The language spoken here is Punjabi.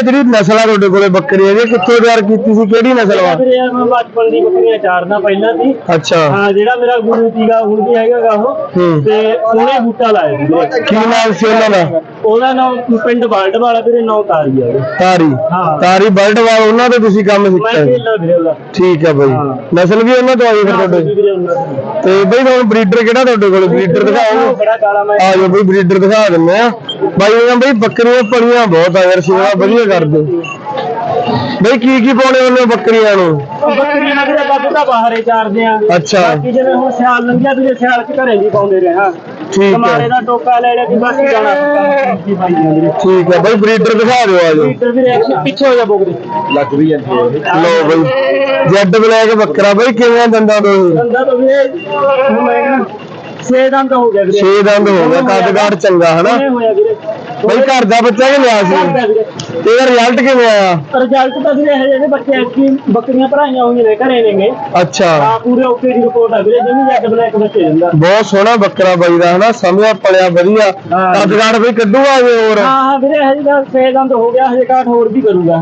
ਇਹ ਜਿਹੜੀ ਨਸਲ ਆ ਤੁਹਾਡੇ ਕੋਲੇ ਬੱਕਰੀ ਹੈ ਇਹ ਕਿੱਥੋਂ ਤਿਆਰ ਕੀਤੀ ਸੀ ਕਿਹੜੀ ਨਸਲ ਵਾ? ਵੀਰੇ ਮੈਂ ਬਚਪਨ ਦੀ ਬੱਕਰੀਆਂ ਚਾਰਦਾ ਪਹਿਲਾਂ ਸੀ। ਅੱਛਾ। ਹਾਂ ਜਿਹੜਾ ਮੇਰਾ ਗੁਰੂ ਸੀਗਾ ਹੁਣ ਵੀ ਹੈਗਾਗਾ ਉਹ। ਹੂੰ। ਤੇ ਉਹਨੇ ਬੂਟਾ ਲਾਇਆ ਸੀ। ਕੀ ਨਾਮ ਸੀ ਉਹਨਾਂ ਦਾ? ਉਹਦਾ ਨਾਮ ਪਿੰਡ ਬਾਲਟ ਵਾਲਾ ਵੀਰੇ ਨੌ ਤਾਰੀ ਆ ਤਾਰੀ? ਹਾਂ। ਤਾਰੀ ਬਲਟਵਾਲ ਉਹਨਾਂ ਤੋਂ ਤੁਸੀਂ ਕੰਮ ਮੈਂ ਸਿੱਖਿਆ? ਸੀ ਖੇਡਦਾ ਵੀਰੇ ਉਹਦਾ। ਠੀਕ ਹੈ ਬਾਈ। ਹਾਂ। ਨਸਲ ਵੀ ਉਹਨਾਂ ਤੋਂ ਆਈ ਫਿਰ ਤੁਹਾਡੇ? ਵੀਰੇ ਉਹਨਾਂ ਦਾ। ਤੇ ਬਈ ਤੁਹਾਨੂੰ ਬਰੀਡਰ ਕਿਹੜਾ ਤੁਹਾਡੇ ਕੋਲ? ਬਰੀਡਰ ਦਿਖਾਓ। ਬੜਾ ਕਾਲਾ ਮੈਂ ਆ ਜਾਓ ਬਈ ਬਰੀਡਰ ਦਿਖਾ ਦਿੰਦੇ ਆ। ਬਾਈ ਉਹਨਾਂ ਬਈ ਬੱਕਰੀਆਂ ਪਲੀਆਂ ਬਹੁਤ ਆ ਯਾਰ ਸੇਵਾ ਵਧੀਆ ਕਰਦੇ। ਬਈ ਕੀ ਕੀ ਪਾਉਣੇ ਉਹਨੇ ਬੱਕਰੀਆਂ ਨੂੰ? ਬੱਕਰੀਆਂ ਨਾਲ ਵੀਰੇ ਬੱਦ ਤਾਂ ਬਾਹਰੇ ਚਾਰਦੇ ਆ। ਅੱਛਾ। ਬਾਕੀ ਜਿਵੇਂ ਹੁਣ ਸਿਆਲ ਲੰਘਿਆ ਵੀਰੇ ਸਿਆਲ ਚ ਘਰੇ ਵੀ ਪਾਉਂਦੇ ਰਹੇ ਹਾਂ ਠੀਕ ਕਮਾਰੇ ਹੈ ਦਾ ਟੋਕਾ ਲੈ ਲਿਆ ਕਿ ਬਸ ਜਾਣਾ। ਕੀ ਪਾਈ ਜਾਂਦੇ ਠੀਕ ਹੈ ਬਈ ਬਰੀਡਰ ਦਿਖਾ ਦਿਓ ਆ ਜਾਓ। ਪਿੱਛੇ ਹੋ ਜਾ ਲੱਗ ਵੀ ਜਾਂਦੀ ਹੈ। ਲਓ ਬਈ ਜੈਡ ਬਲੈਕ ਬੱਕਰਾ ਬਈ ਕਿਵੇਂ ਦੰਦਾਂ ਤੋਂ? ਦੰਦਾ ਤਾਂ ਵੀਰੇ ਹੁਣ ਮੈਂ ਕਹਿੰਦਾ ਛੇ ਦੰਦ ਹੋ ਗਿਆ ਵੀਰੇ। 6 ਦੰਦ ਹੋ ਗਿਆ ਕੱਦ ਕਾਠ ਚੰਗਾ ਹਨਾ? ਕਿਵੇਂ ਹੋਇਆ ਵੀਰੇ? ਬਈ ਘਰ ਦਾ ਬੱਚਾ ਕਿ ਲਿਆ ਸੀ। ਤੇ ਇਹਦਾ ਰਿਜ਼ਲਟ ਕਿਵੇਂ ਆਇਆ? ਰਿਜ਼ਲਟ ਤਾਂ ਵੀਰੇ ਇਹ ਜਿਹੜੇ ਬੱਚੇ ਐਤਕੀ ਬੱਕਰੀਆਂ ਭਰਾਈਆਂ ਹੋਈਆਂ ਨੇ ਘਰੇ ਨੇਗੇ। ਅੱਛਾ। ਆ ਪੂਰੇ ਓਕੇ ਦੀ ਰਿਪੋਰਟ ਆ ਵੀਰੇ ਜਿਵੇਂ ਜੱਟ ਬਲੈਕ ਬੱਚੇ ਦਿੰਦਾ। ਬਹੁਤ ਸੋਹਣਾ ਬੱਕਰਾ ਬਾਈ ਦਾ ਹਨਾ? ਸਮਝਿਆ ਪਲਿਆ ਵਧੀਆ। ਹਾਂ। ਕੱਦ ਕਾਠ ਬਈ ਕੱਢੂਗਾ ਜੇ ਹੋਰ। ਹਾਂ ਹਾਂ ਵੀਰੇ ਹਜੇ ਤਾਂ ਛੇ ਦੰਦ ਹੋ ਗਿਆ ਹਜੇ ਕਾਠ ਹੋਰ ਵੀ ਕਰੂਗਾ।